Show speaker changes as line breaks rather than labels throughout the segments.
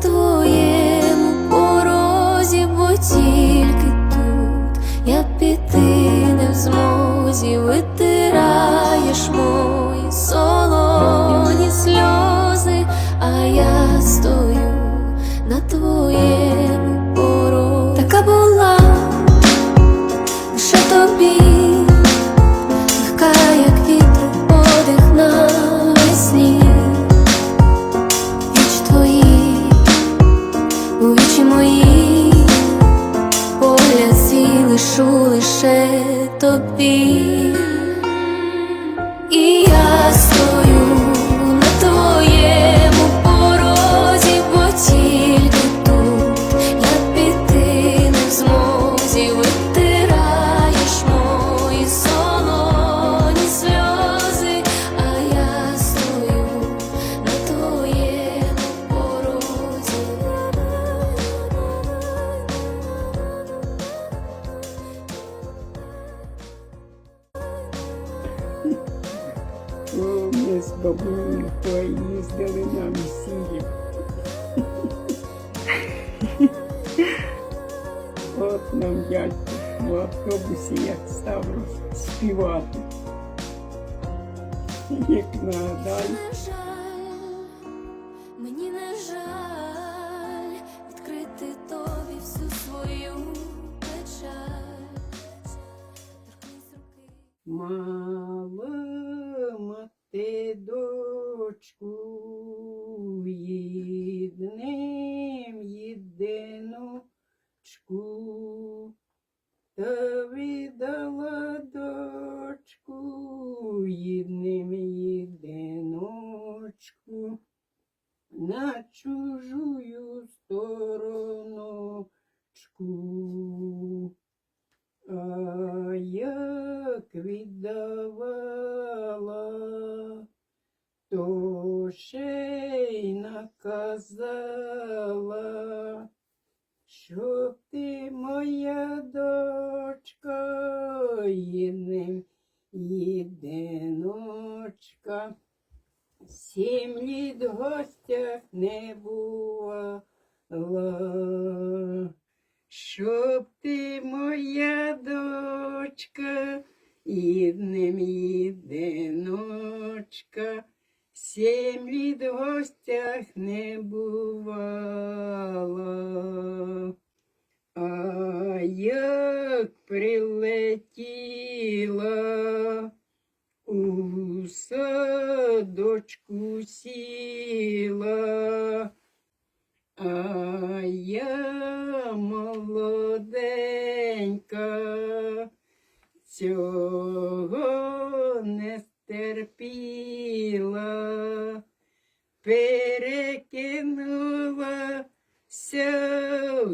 твоєму порозі, бо тільки тут я піти не в змозі, витираєш мої солоні сльози, а я стою на твоєму be
О, ми з бабулею поїздили на місії. От нам дядько в автобусі як став співати. Як нагадаю, мала мати дочку, їдним єдиночку, та віддала дочку, їдним єдиночку, на чужую стороночку. Як віддавала, то ще й наказала, щоб ти моя дочка, єдним єдиночка. Сім літ гостях не бувала. Щоб ти моя дочка, єдним єдиночка, сім літ в гостях не бувала. А як прилетіла, у садочку сіла, а я молоденька, цього не стерпіла, перекинулася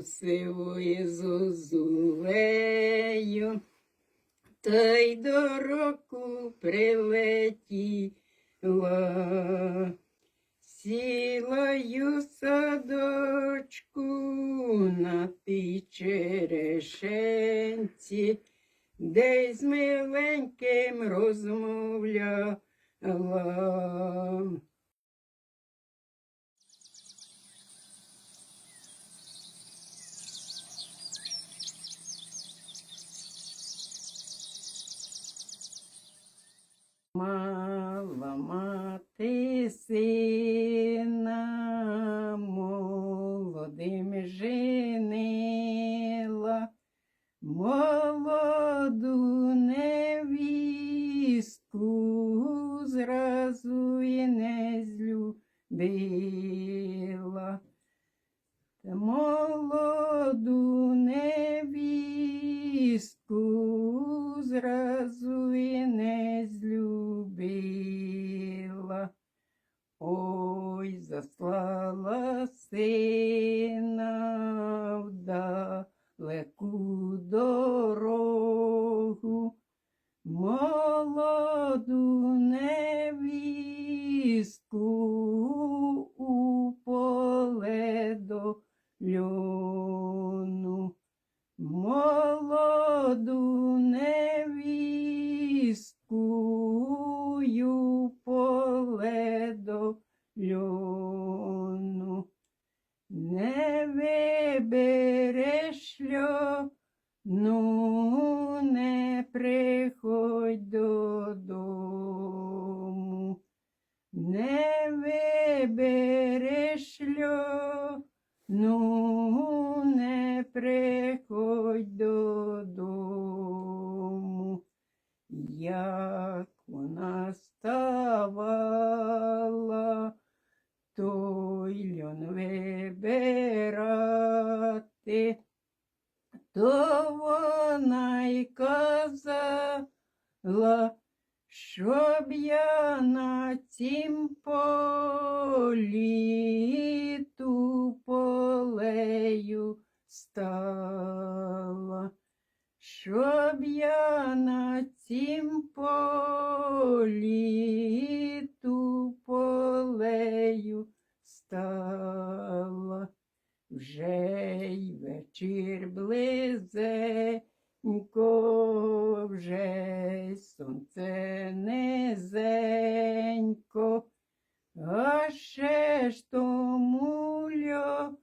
сивою зозулею, та й до року прилетіла. Сілаю садочку на тій черешенці, де миленьким розмовляла. Мала мати сина молодим женила, молоду невістку зразу і не злюбила. Та молоду невістку молоду невістку у поле до вибирати, то вона й казала, щоб я на цім полі полею стала, щоб я на цім полі полею стала. Вже й вечір близенько, вже сонце низенько, а ще ж тому льо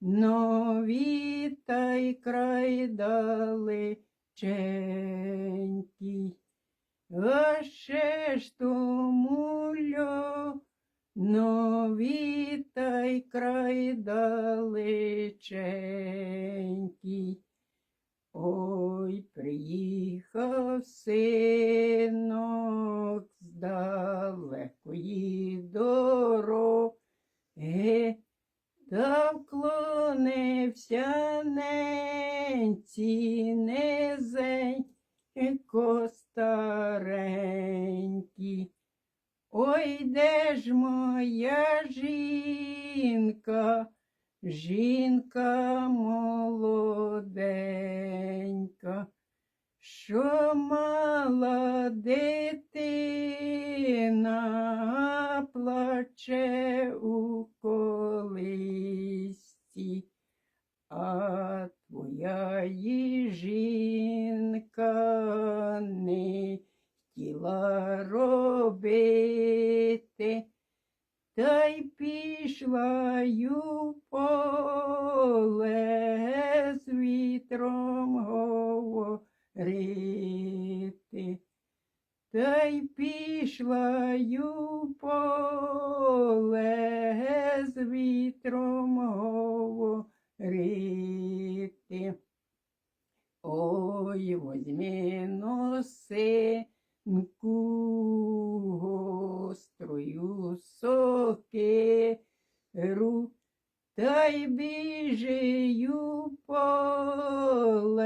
нові та й край далеченький. А ще ж тому льо нові та край далеченький. Ой, приїхав синок з жінка, жінка молоденька, що мала дитина плаче у колисці, а твоя жінка не хотіла робити, та й пішла ю поле з вітром говорити. Та й пішла ю поле з вітром говорити. Ой, возьми носинку гострою сокиру, та й біжию в поле,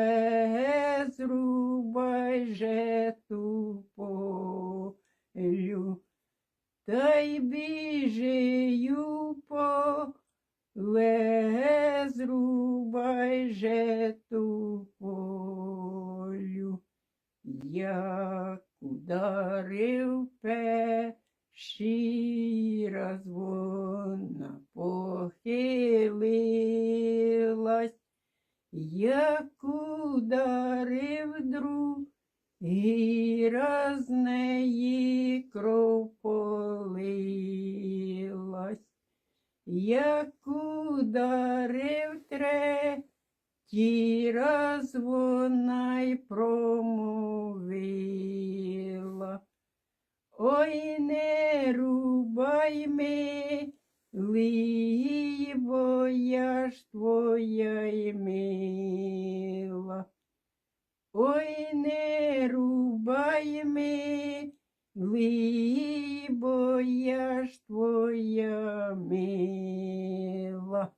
зрубай же ту полю, та й біжию в поле, зрубай же ту полю, як ударив перший раз вона похилилась, як ударив другий раз неї кров полилась, як ударив третій раз вона й промовила. Ой, не рубай милий, бо я ж твоя й мила. Ой, не рубай милий, бо я ж твоя мила.